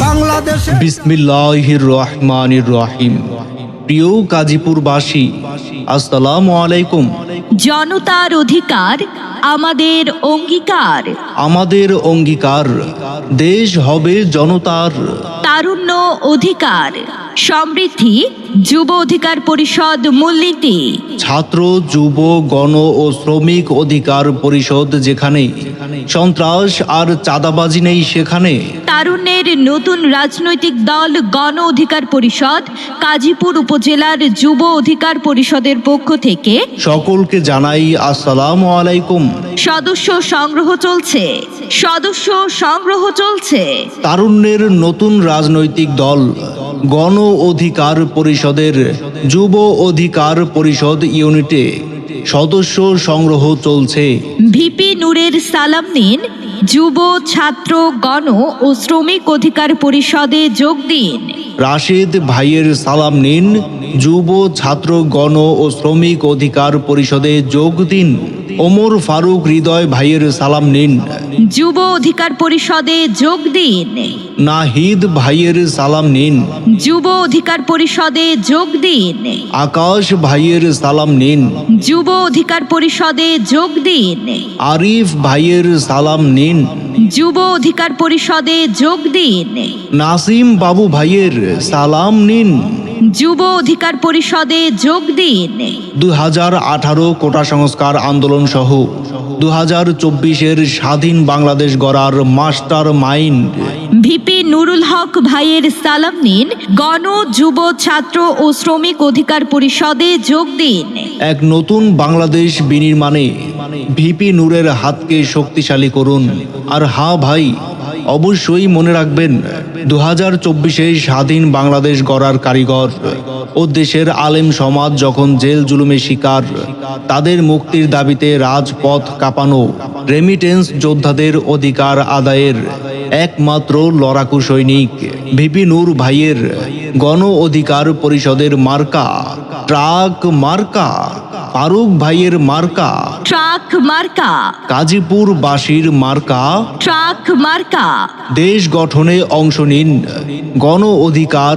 বাংলাদেশে বিসমিল্লাহির রহমানির রহিম। প্রিয় গাজীপুরবাসী আসসালামু আলাইকুম। জনতার অধিকার আমাদের অঙ্গীকার। আমাদের অঙ্গীকার দেশ হবে জনতার। তারুণ্য অধিকার সমৃদ্ধি যুব অধিকার পরিষদ মূলনীতি। ছাত্র যুব গণ ও শ্রমিক অধিকার পরিষদ যেখানে সন্ত্রাস আর চাঁদাবাজি নেই সেখানে। তারুণ্যের নতুন রাজনৈতিক দল গণ অধিকার পরিষদ কাজীপুর উপজেলার যুব অধিকার পরিষদের পক্ষ থেকে। সকলকে জানাই আসসালাম আলাইকুম। সদস্য সংগ্রহ চলছে। সদস্য সংগ্রহ চলছে। তারুণ্যের নতুন রাজনৈতিক দল গণ অধিকার পরিষদের যুব অধিকার পরিষদ ইউনিটে সদস্য সংগ্রহ চলছে। ভিপি নূরের সালাম নিন যুব ছাত্র গণ ও শ্রমিক অধিকার পরিষদে যোগ দিন। রাশিদ ভাইয়ের সালাম নিন যুব ছাত্র গণ ও শ্রমিক অধিকার পরিষদে যোগ দিন। ওমর ফারুক হৃদয় ভাইয়ের সালাম নিন। যুব অধিকার পরিষদে যোগ দিন। নাহিদ ভাইয়ের সালাম নিন। যুব অধিকার পরিষদে যোগ দিন। আকাশ ভাইয়ের সালাম নিন। যুব অধিকার পরিষদে যোগ দিন। আরিফ ভাইয়ের সালাম নিন। যুব অধিকার পরিষদে যোগ দিন। নাসিম বাবু ভাইয়ের সালাম নিন। যুব অধিকার পরিষদে যোগ দিন। দু হাজার আঠারো কোটা সংস্কার আন্দোলন সহ দু হাজার চব্বিশের স্বাধীন বাংলাদেশ গড়ার মাস্টার মাইন্ড। ভিপি নুরুল হক ভাইয়ের সালাম নিন। গণ যুব ছাত্র ও শ্রমিক অধিকার পরিষদে যোগ দিন। এক নতুন বাংলাদেশ বিনির্মাণে ভিপি নূরের হাতকে শক্তিশালী করুন। আর হা ভাই অবশ্যই মনে রাখবেন দু হাজার চব্বিশে স্বাধীন বাংলাদেশ গড়ার কারিগর ও দেশের আলেম সমাজ যখন জেল জুলুমে শিকার, তাদের মুক্তির দাবিতে রাজপথ কাঁপানো রেমিটেন্স যোদ্ধাদের অধিকার আদায়ের একমাত্র লড়াকু সৈনিক ভিপি নূর ভাইয়ের গণ অধিকার পরিষদের মার্কা, ট্রাক মার্কা। ফারুক ভাইয়ের মার্কা। ট্রাক মার্কা। কাজীপুর বাসীর মার্কা। ট্রাক মার্কা। দেশ গঠনে অংশ নিন। গণ অধিকার